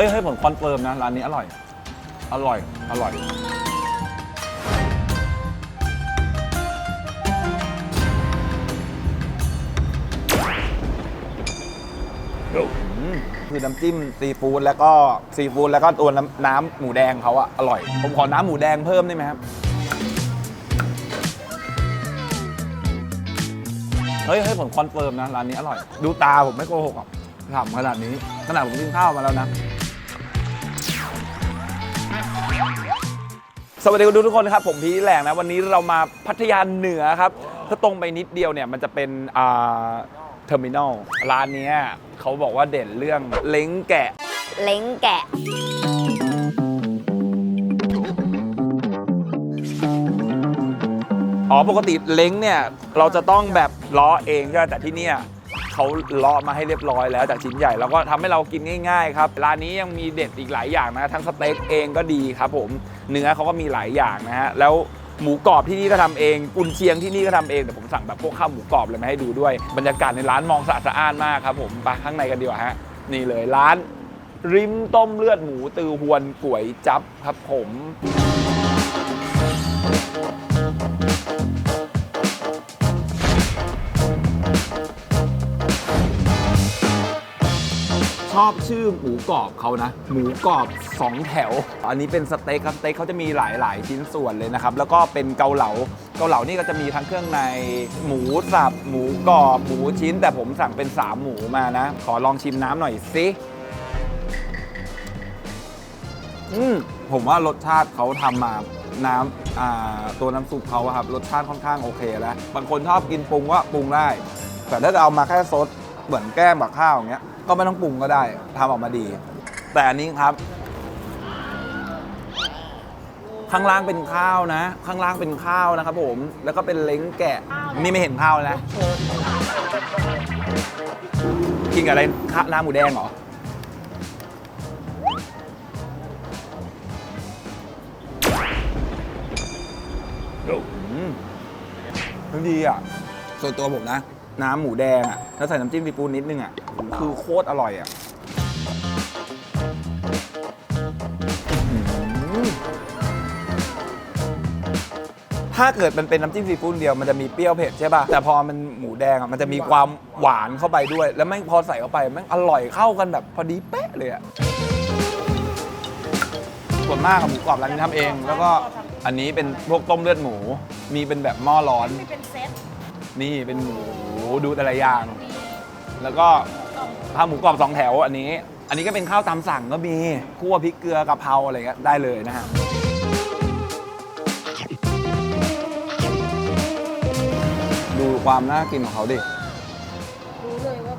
ฮ้ยเฮ้ยผมคอนเฟิร์มนะร้านนี้อร่อย อร่อย อร่อยอืมคือน้ำจิ้มซีฟู้ดแล้วก็ซีฟู้ดแล้วก็ตัวน้ำน้ำหมูแดงเขาอะอร่อย ผมขอน้ำหมูแดงเพิ่มได้ไหมครับ เฮ้ยเฮ้ยผมคอนเฟิร์มนะร้านนี้อร่อย ดูตาผมไม่โกหกอะถามขนาดนี้ขนาดผมกินข้าวมาแล้วนะ สวัสดีคุณทุกคนครับผมพีชแหลงนะวันนี้เรามาพัทยาเหนือครับถ้าตรงไปนิดเดียวเนี่ยมันจะเป็นอ่าเทอร์มินอลร้านเนี้ยเขาบอกว่าเด่นเรื่องเล้งแกะ เล้งแกะ อ๋อปกติเล้งเนี่ยเราจะต้องแบบล้อเองใช่ไหมแต่ที่เนี่ย เขาเลาะมาให้เรียบร้อยแล้วจากชิ้นใหญ่แล้วก็ทำให้เรากินง่ายๆครับร้านนี้ยังมีเด็ดอีกหลายอย่างนะทั้งสเต็กเองก็ดีครับผมเนื้อเขาก็มีหลายอย่างนะฮะแล้วหมูกรอบที่นี่ก็ทำเองกุนเชียงที่นี่ก็ทำเองแต่ผมสั่งแบบพวกข้าวหมูกรอบเลยมาให้ดูด้วย บรรยากาศในร้านมองสะอาดสะอ้านมากครับผมไปข้างในกันดีกว่าฮะนี่เลยร้าน ริมต้มเลือดหมูตือหวนก๋วยจับครับผม อบชื่อหมูกรอบเขานะ หมูกรอบ 2 แถว อันนี้เป็นสเต็กครับสเต็กเขาจะมีหลาย ๆ ชิ้นส่วนเลยนะครับ แล้วก็เป็นเกาเหลา เกาเหลานี่ก็จะมีทั้งเครื่องในหมูสับ หมูกรอบ หมูชิ้น แต่ผมสั่งเป็น 3 หมูมานะ ขอลองชิมน้ำหน่อยสิ อืมผมว่ารสชาติเขาทำมาน้ำตัวน้ำซุปเขาอะครับรสชาติค่อนข้างโอเคแล้ว บางคนชอบกินปรุงก็ปรุงได้ แต่ถ้าจะเอามาแค่ซด เหมือนแกล้มกับข้าวอย่างเงี้ย ก็ไม่ต้องปรุงก็ได้ทำออกมาดี แต่อันนี้ครับ ข้างล่างเป็นข้าวนะ ข้างล่างเป็นข้าวนะครับผม แล้วก็เป็นเล้งแกะ นี่ไม่เห็นข้าวเลยนะกินกับอะไรข้าวหน้าหมูแดงเหรอ อืมมันดีอะ ส่วนตัวผมนะ น้ำหมูแดงอะ แล้วใส่น้ำจิ้มซีฟู้ดนิดนึงอะ คือโคตรอร่อยอะอืมถ้าเกิดมันเป็นน้ำจิ้มซีฟู้ดเดียวมันจะมีเปรี้ยวเผ็ดใช่ป่ะ แต่พอมันหมูแดงอะมันจะมีความหวานเข้าไปด้วย แล้วแม่งพอใส่เข้าไปแม่งอร่อยเข้ากันแบบพอดีเป๊ะเลยอะส่วนมากกับหมูกรอบร้านนี้ทำเอง แล้วก็อันนี้เป็นพวกต้มเลือดหมู มีเป็นแบบหม้อร้อน เป็นเซตนี่เป็นหมูดูแต่ละอย่าง แล้วก็ข้าวหมูกรอบสองแถวอันนี้ อันนี้ก็เป็นข้าวตามสั่งก็มีคั่วพริกเกลือกะเพราอะไรเงี้ยได้เลยนะฮะดูความน่ากินของเขาดิรู้เลยว่า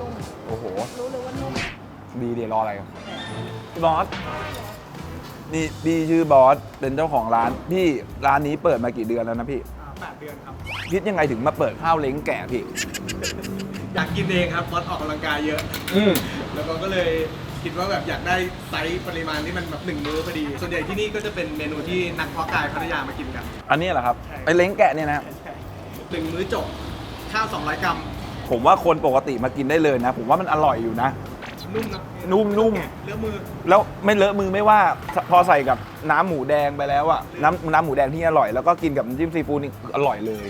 นุ่มโอ้โห รู้เลยว่านุ่มดีเดี๋ยวรออะไรพี่บอสนี่พี่ชื่อบอสเป็นเจ้าของร้านพี่ร้านนี้เปิดมากี่เดือนแล้วนะพี่แปด เดือนครับ คิดยังไงถึงมาเปิดข้าวเล้งแกะพี่ อยากกินเองครับบอสออกกำลังกายเยอะ อืม แล้วก็ก็เลยคิดว่าแบบอยากได้ไซส์ปริมาณที่มันแบบหนึ่งมื้อพอดี ส่วนใหญ่ที่นี่ก็จะเป็นเมนูที่นักเพาะกายพัทยามากินกัน อันนี้เหรอครับไอ้เล้งแกะเนี่ยนะ หนึ่งมื้อจบข้าว200 กรัม ผมว่าคนปกติมากินได้เลยนะ ผมว่ามันอร่อยอยู่นะ นุ่มนะนุ่มนุ่มเลือกมือ แล้วไม่เลอะมือไม่ว่าพอใส่กับน้ำหมูแดงไปแล้วอะน้ำน้ำหมูแดงที่อร่อยแล้วก็กินกับน้ำจิ้มซีฟู้ดนี่อร่อยเลย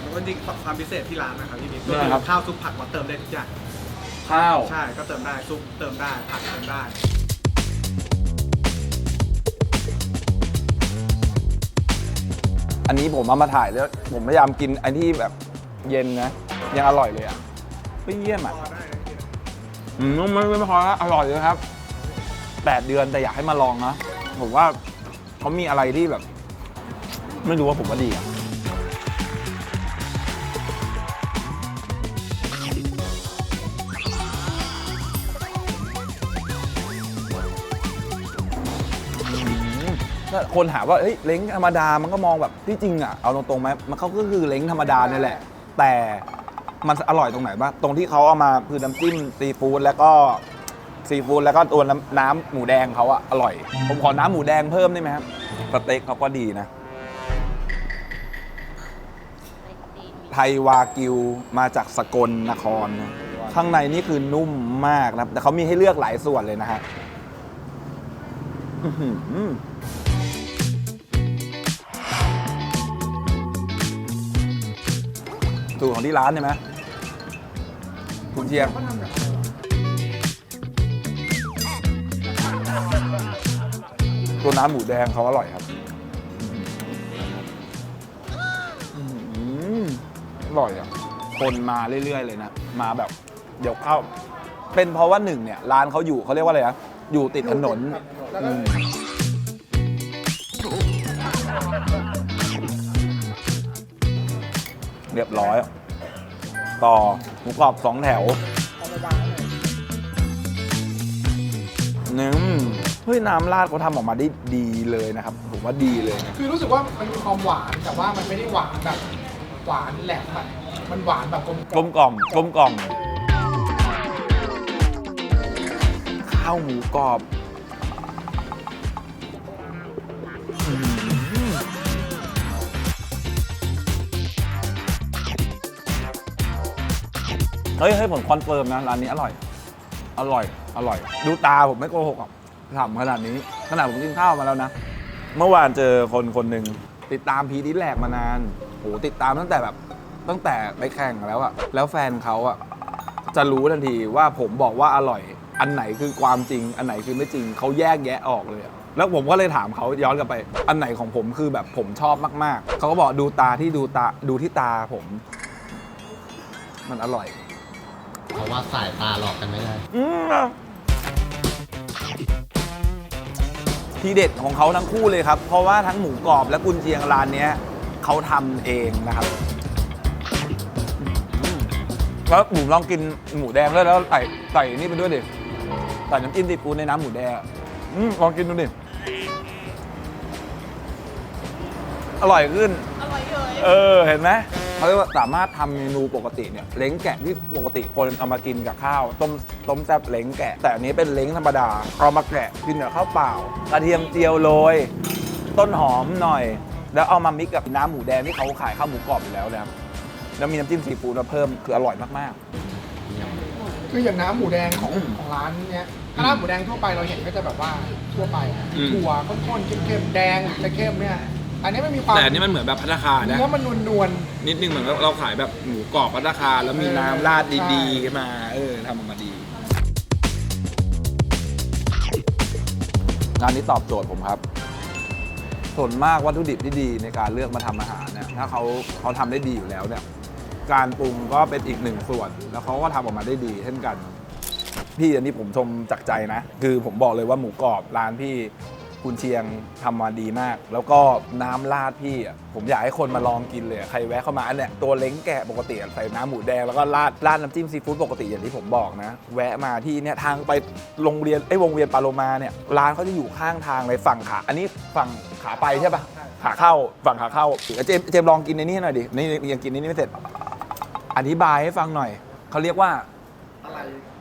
แล้วก็จริงๆความพิเศษที่ร้านนะครับที่นี่เนี่ยครับข้าวซุปผักเราเติมได้ทุกอย่างข้าวใช่ก็เติมได้ซุปเติมได้ผักเติมได้อันนี้ผมเอามาถ่ายแล้วผมพยายามกินอันที่แบบเย็นนะ ยังอร่อยเลยอะไม่เยี่ยมอะพ อได้นะพี่อืมไม่ไม่พอละอร่อยเลยครับแปดเดือนแต่อยากให้มาลองนะ ผมว่าเขามีอะไรที่แบบ ไม่รู้ว่าผมว่าดีอะถ้าคนหาว่าเฮ้ยเล้งธรรมดามันก็มองแบบที่จริงอะเอาตรงๆไหมมันเขาก็คือเล้งธรรมดาเนี่ยแหละ แต่ มันอร่อยตรงไหนบ้างตรงที่เขาเอามาคือน้ำจิ้มซีฟู้ดแล้วก็ซีฟู้ดแล้วก็ตัวน้ำน้ำหมูแดงเขาอะอร่อย ผมขอน้ำหมูแดงเพิ่มได้ไหมครับสเต็กเขาก็ดีนะ ไทยวากิวมาจากสกลนครนะข้างในนี่คือนุ่มมากนะครับ แต่เขามีให้เลือกหลายส่วนเลยนะฮะอื้อหือสูตรของที่ร้านใช่ไหม คุณเชียง ตัวน้ำหมูแดงเขาอร่อยครับอื้อหืออร่อยอะ คนมาเรื่อย ๆ เลยนะ มาแบบเดี๋ยวเข้า เป็นเพราะว่าหนึ่งเนี่ย ร้านเขาอยู่เขาเรียกว่าอะไรนะอยู่ติดถนนอืมเรียบร้อย ต่อหมูกรอบสองแถวนึ่มเฮ้ยน้ำราดเขาทำออกมาได้ดีเลยนะครับผมว่าดีเลยนะคือรู้สึกว่ามันมีความหวานแต่ว่ามันไม่ได้หวานแบบหวานแหลมอะมันหวานแบบกลมกลมกล่อมกลมกล่อมข้าวหมูกรอบ ฮ้ยเฮ้ยผมคอนเฟิร์มนะร้านนี้อร่อย อร่อย อร่อย ดูตาผมไม่โกหกอะทำขนาดนี้ ขนาดผมกินข้าวมาแล้วนะ เมื่อวานเจอคนคนหนึ่งติดตามพีดิแลกมานานโหติดตามตั้งแต่แบบตั้งแต่ไปแข่งแล้วอะแล้วแฟนเขาอะจะรู้ทันทีว่าผมบอกว่าอร่อย อันไหนคือความจริง อันไหนคือไม่จริงเขาแยกแยะออกเลยอะแล้วผมก็เลยถามเขาย้อนกลับไป อันไหนของผมคือแบบผมชอบมาก ๆ เขาก็บอกดูตาที่ดูตาดูที่ตาผม มันอร่อย เพราะว่าสายตาหลอกกันไม่ได้อืมทีเด็ดของเขาทั้งคู่เลยครับ เพราะว่าทั้งหมูกรอบและกุนเชียงร้านเนี้ยเขาทำเองนะครับอืมแล้วหมูลองกินหมูแดงด้วยแล้วใส่ใส่นี่ไปด้วยดิใส่น้ำจิ้มซีฟู้ดในน้ำหมูแดงอะอืมลองกินดูดิอร่อยขึ้น อร่อยเลยเออเห็นไหม เขาเรียกว่าสามารถทำเมนูปกติเนี่ยเล้งแกะที่ปกติคนเอามากินกับข้าว ต้มต้มแซ่บเล้งแกะ แต่อันนี้เป็นเล้งธรรมดาเอามาแกะกินกับข้าวเปล่ากระเทียมเจียวโรยต้นหอมหน่อย แล้วเอามามิกกับน้ำหมูแดงที่เขาขายข้าวหมูกรอบอยู่แล้วนะครับแล้วมีน้ำจิ้มซีฟู้ดมาเพิ่มคืออร่อยมากๆคืออย่างน้ำหมูแดงของของร้านเนี้ยถ้าน้ำหมูแดงทั่วไปเราเห็นก็จะแบบว่าทั่วไปอะอืมถั่วข้นๆเข้มๆแดงจะเข้มเนี่ย อันนี้มันมีความแต่อันนี้มันเหมือนแบบพัตตาคารนะเนื้อมันนวล นิดนึงเหมือนเราขายแบบหมูกรอบพัตตาคารแล้วมีน้ำราดดีๆขึ้นมา เออทำออกมาดีงานนี้ตอบโจทย์ผมครับ ส่วนมากวัตถุดิบที่ดีในการเลือกมาทำอาหารเนี่ย ถ้าเขาเขาทำได้ดีอยู่แล้วเนี่ย การปรุงก็เป็นอีกหนึ่งส่วน แล้วเขาก็ทำออกมาได้ดีเช่นกัน พี่อันนี้ผมชมจากใจนะ คือผมบอกเลยว่าหมูกรอบร้านพี่ คุณเชียงทำมาดีมาก แล้วก็น้ำราดพี่อะผมอยากให้คนมาลองกินเลยอะใครแวะเข้ามาอันเนี้ยตัวเล้งแกะปกติอะใส่น้ำหมูแดงแล้วก็ราดราดน้ำจิ้มซีฟู้ดปกติอย่างที่ผมบอกนะ แวะมาที่เนี่ยทางไปโรงเรียนไอ้ยวงเวียนปาโลมาเนี่ยร้านเขาจะอยู่ข้างทางเลยฝั่งขา อันนี้ฝั่งขาไปใช่ปะขาเข้าฝั่งขาเข้าเจมส์เจมส์ลองกินในนี้หน่อยดินี่ยังกินในนี้ไม่เสร็จ อธิบายให้ฟังหน่อยเขาเรียกว่าอะไร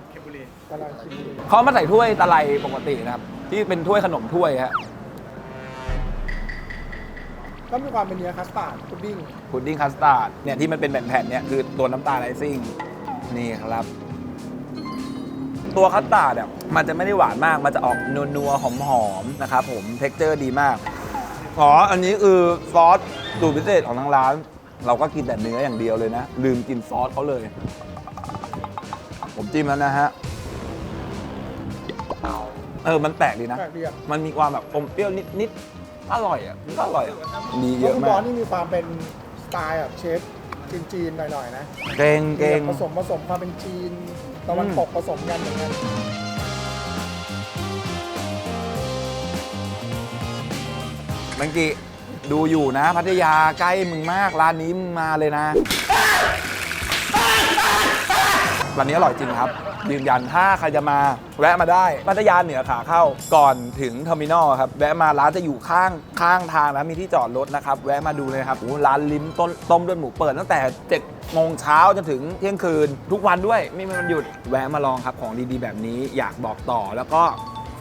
เคบุรีตลาดชิมดูเขามาใส่ถ้วยตะไลปกตินะครับ ที่เป็นถ้วยขนมถ้วยฮะก็มีความเป็นเนื้อคัสตาร์ดพุดดิ้งพุดดิ้งคัสตาร์ดเนี่ยที่มันเป็นแผ่นๆเนี่ยคือตัวน้ำตาลไอซิ่งนี่ครับ ตัวคัสตาร์ดอะมันจะไม่ได้หวานมาก มันจะออกนัวๆหอมๆนะครับผมเท็กเจอร์ดีมากอ๋ออันนี้คือซอสสูตรพิเศษของทางร้าน เราก็กินแต่เนื้ออย่างเดียวเลยนะ ลืมกินซอสเขาเลย ผมจิ้มแล้วนะฮะ เออ มันแปลกดีนะ แปลกดีอะมันมีความแบบอมเปรี้ยวนิดๆ อร่อยอะมันก็อร่อยอะดีเยแล้วอะคุณบมาอกสนี่มีความเป็นสไตล์แบบเชฟจีนๆหน่อยๆนะเก่งเก่งผสมผสมความเป็นจีนตะวันตกผสมกันเหมือนกันเมื่อกี้ดูอยู่นะ พัทยาใกล้มึงมาก ร้านนี้มึงมาเลยนะร้านนี้อร่อยจริงครับ ยืนยันถ้าใครจะมาแวะมาได้พัทยาเหนือขาเข้าก่อนถึงเทอร์มินอลครับแวะมาร้านจะอยู่ข้างข้างทางแล้วมีที่จอดรถนะครับแวะมาดูเลยครับโอ้ร้านลิ้มต้นต้มด้วยหมูเปิดตั้งแต่7โมงเช้าจนถึงเที่ยงคืน ทุกวันด้วยไม่มีวันหยุดแวะมาลองครับของดีๆแบบนี้อยากบอกต่อแล้วก็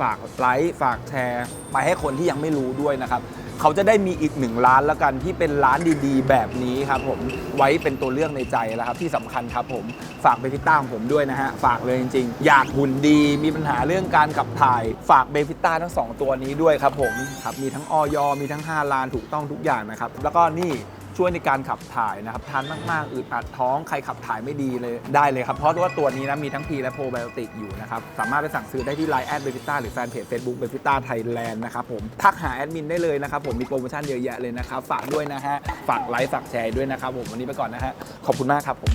ฝากไลค์ฝากแชร์ไปให้คนที่ยังไม่รู้ด้วยนะครับ เขาจะได้มีอีกหนึ่งร้านแล้วกันที่เป็นร้านดีๆ แบบนี้ครับผมไว้เป็นตัวเลือกในใจแล้วครับที่สำคัญครับผมฝากเบฟิต้าของผมด้วยนะฮะฝากเลยจริงๆ อยากหุ่นดีมีปัญหาเรื่องการขับถ่าย ฝากเบฟิต้าทั้งสองตัวนี้ด้วยครับผมครับมีทั้งออยมีทั้ง5ลานถูกต้องทุกอย่างนะครับแล้วก็นี่ ช่วยในการขับถ่ายนะครับทานมากๆอึดอัดท้องใครขับถ่ายไม่ดีเลยได้เลยครับ เพราะว่าตัวนี้นะมีทั้งพีและโปรไบโอติกอยู่นะครับ สามารถไปสั่งซื้อได้ที่ Line แอดเบฟิต้าหรือแฟนเพจ Facebook เบฟิต้าไทยแลนด์นะครับผมทักหาแอดมินได้เลยนะครับผมมีโปรโมชั่นเยอะแยะเลยนะครับฝากด้วยนะฮะฝากไลค์ฝากแชร์ด้วยนะครับผมวันนี้ไปก่อนนะฮะขอบคุณมากครับผม